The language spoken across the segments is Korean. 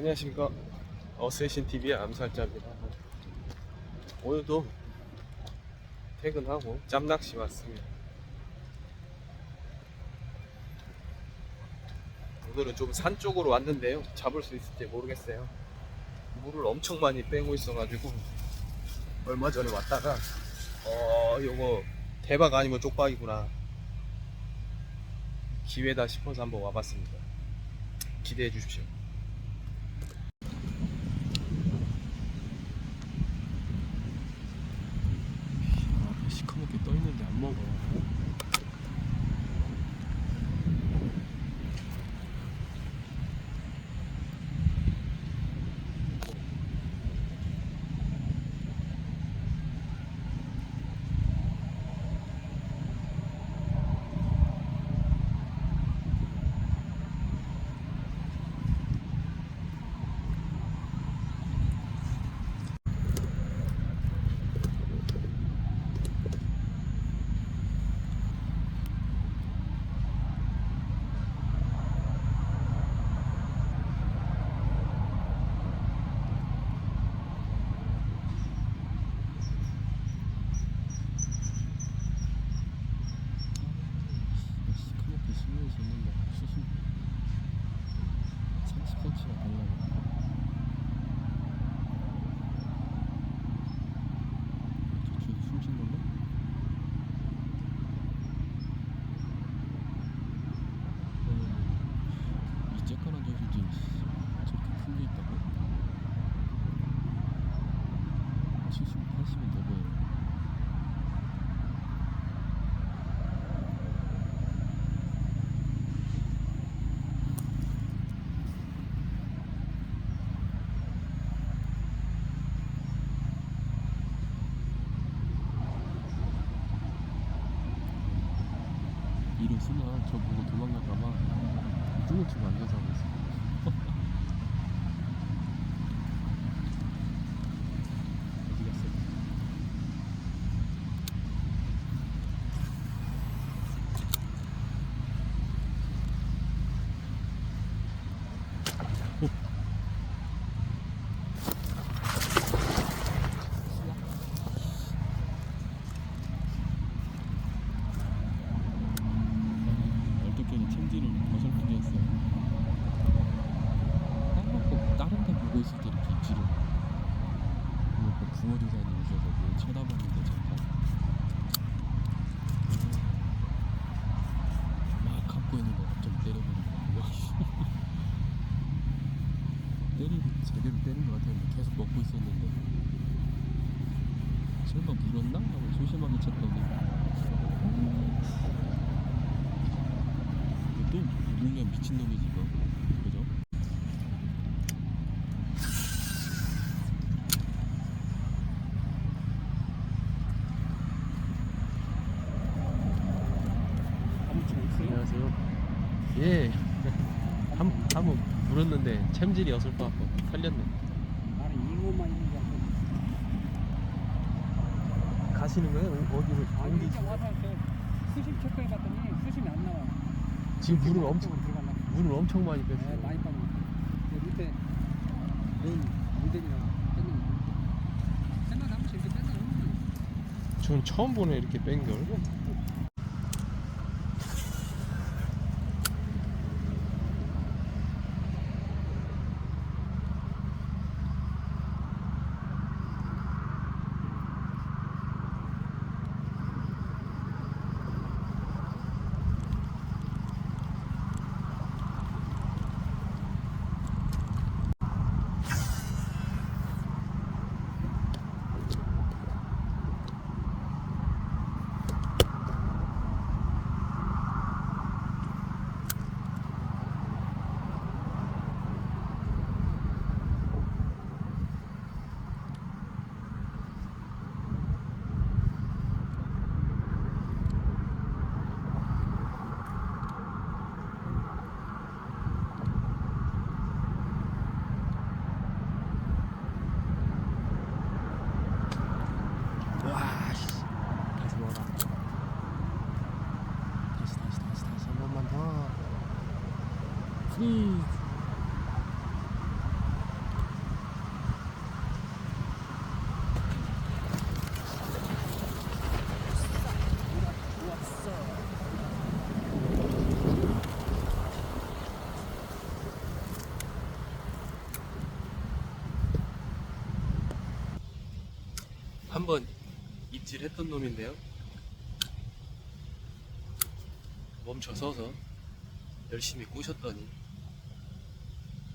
안녕하십니까 어쌔신 TV의 암살자입니다. 오늘도 퇴근하고 짬낚시 왔습니다. 오늘은 좀 산 쪽으로 왔는데요. 잡을 수 있을지 모르겠어요. 물을 엄청 많이 빼고 있어가지고 얼마 전에 왔다가 어 요거 대박 아니면 쪽박이구나 기회다 싶어서 한번 와봤습니다. 기대해 주십시오. 아, 시커멓게 떠 있는데 안 먹어. 시커멓게 심해서 있는데 수심 30cm가 달라요. 저쪽에 숨쉰 건가? 어, 이 쬐깐한 저수지 저렇게 큰 게 있다고? 70, 80은 돼 보여요. 쓰나 저 보고 도망갈까봐 치고 앉아서 하고 어디 갔어? 얼떨결에 챔질을 어설프게 했어요 딱 다른 데 보고 있을 때 이렇게 입질을 붕어조산이 있어서 그걸 쳐다봤는데 잠깐 음, 막 감고 있는 거 갑자기 때려버리고 때리고 제대로 때린 것 같았는데 계속 먹고 있었는데. 설마 물었나? 하고 조심하게 쳤더니. 또 물면 미친놈이지 이거 그죠? 안녕하세요 예. 한, 한번 물었는데 챔질이 어설퍼갖고 털렸네. 나는 잉어만 있는 줄 가시는 거예요? 어디로? 아니 어디? 와서 저 수심 체크해 봤더니 수심이 안 나와. 지금 물을 엄청 들어가나 물을 엄청 많이 네, 뺐어요. 많이 빠면 그 밑에 메인 물대기가 뺐는 거 뺀만 하면 이렇게 뺀다 전 처음 보네 이렇게 뺀 걸. 한번 입질했던 놈인데요. 멈춰 서서 열심히 꼬셨더니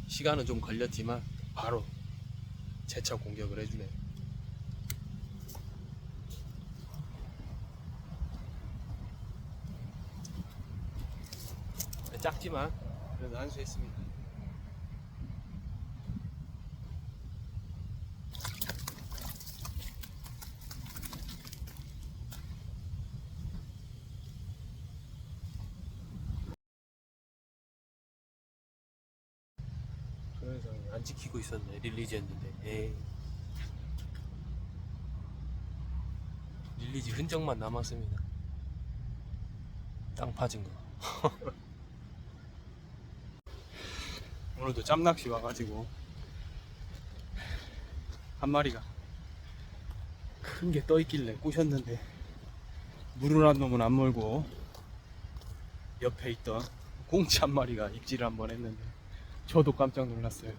시간은 좀 걸렸지만 바로 재차 공격을 해주네요. 작지만 그래도 한수했습니다. 안 지키고 있었네. 릴리즈 했는데. 에이. 릴리즈 흔적만 남았습니다. 땅 파진 거. 오늘도 짬낚시 와가지고 한 마리가 큰 게 떠 있길래 꼬셨는데 물을 한 놈은 안 몰고 옆에 있던 공치 한 마리가 입질을 한번 했는데 저도 깜짝 놀랐어요.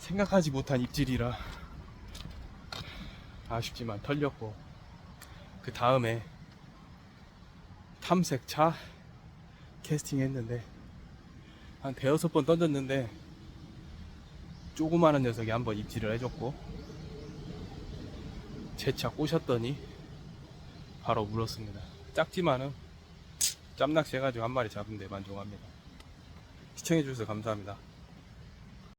생각하지 못한 입질이라 아쉽지만 털렸고 그 다음에 탐색차 캐스팅 했는데 한 대여섯 번 던졌는데 조그마한 녀석이 한 번 입질을 해줬고 재차 꼬셨더니 바로 물었습니다. 작지만은 짬낚시 해가지고 한 마리 잡은 데 만족합니다. 시청해주셔서 감사합니다.